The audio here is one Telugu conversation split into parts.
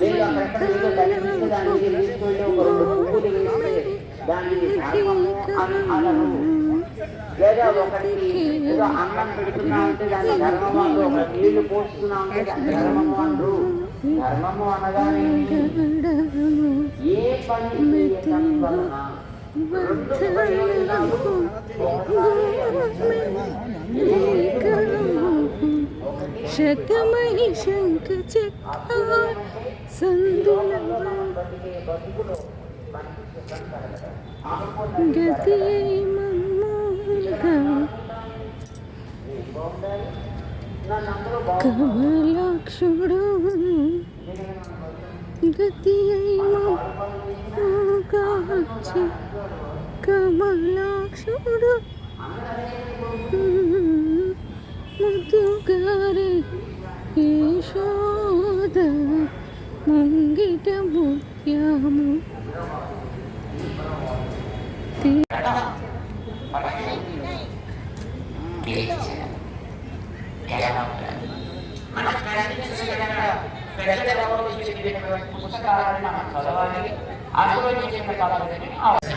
లేదు అక్కడెక్కడ ఏదో దాన్ని తీసి దాని మీద తీసుకెళ్ళి ఒక రెండు పువ్వులు వేస్తే దానికి ధర్మము అని అనరు లేదా ఒకటి ఏదో అన్నం పెడుతున్నా అంటే దాని ధర్మము అంటారు ఒక నీళ్లు పోస్తున్నా అంటే దాని ధర్మము అంటారు ధర్మము అనగానే ఏ పని చేయటం వలన రెండు ప్రయోజనాలు శతమై శంఖ చక్ర సందులవ గతి మమ్మగా కమలాక్షుడు గతి మమ్మగాచి కమలాక్షుడు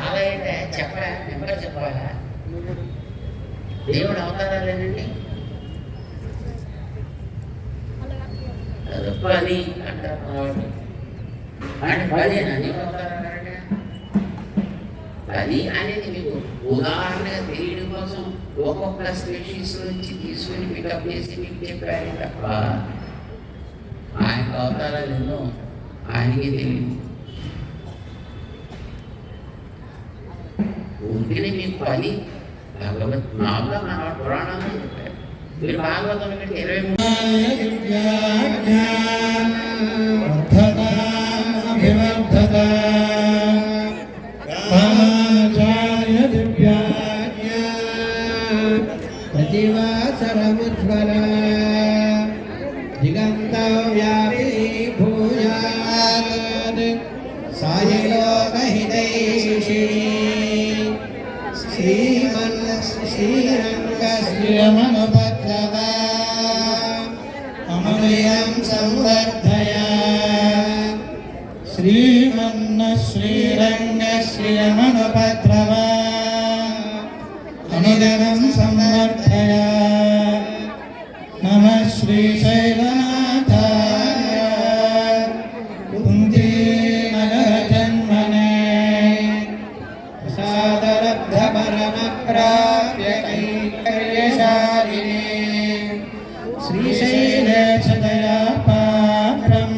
చాలా అయితే చెప్పరా నెంబర్ చెప్పాలా దేవుడు అవతారాలేనండి అది పది అంటారు అంటే పది అనేక అవతారాలంటే అనేది మీకు ఉదాహరణగా తెలియడం కోసం ఒక్కొక్క స్పీషీస్ నుంచి తీసుకుని పికప్ చేసి మీకు చెప్పారు తప్ప ఆయన అవతారాలు ఎన్నో ఆయనకి తెలియదు. ఉంటేనే మీకు పది భగవత్ మామూలుగా మన పురాణాలు చెప్పారు. మీరు భాగవతం ఇరవై మూడు దివాసరముజ్వల దిగంతవ్యాపీ భూయాన్ సాయిలోకహితైషిణి శ్రీమన్ శ్రీరంగశ్రీరమనుపద్రవ అమృయం సంవర్ధయ శ్రీమన్న శ్రీరంగ శ్రీరమనుపద్రవ అనుదనం सादरब्धपरमप्राप्य कैङ्कर्यशालिने श्रीशैले सदया पात्रम्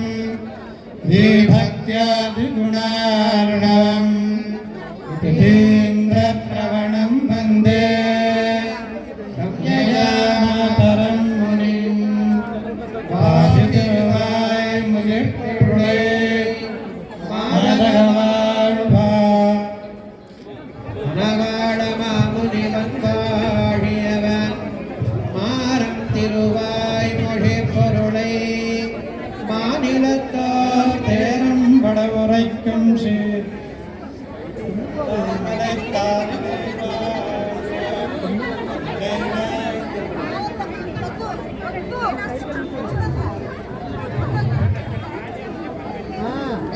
மணவாளமாமுனி வந்தாழியவன் மாறம் திருவாய் மொழி பொருளை மாநிலத்தார் தேரம் பட உரைக்கும் சீர்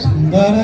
சுந்தர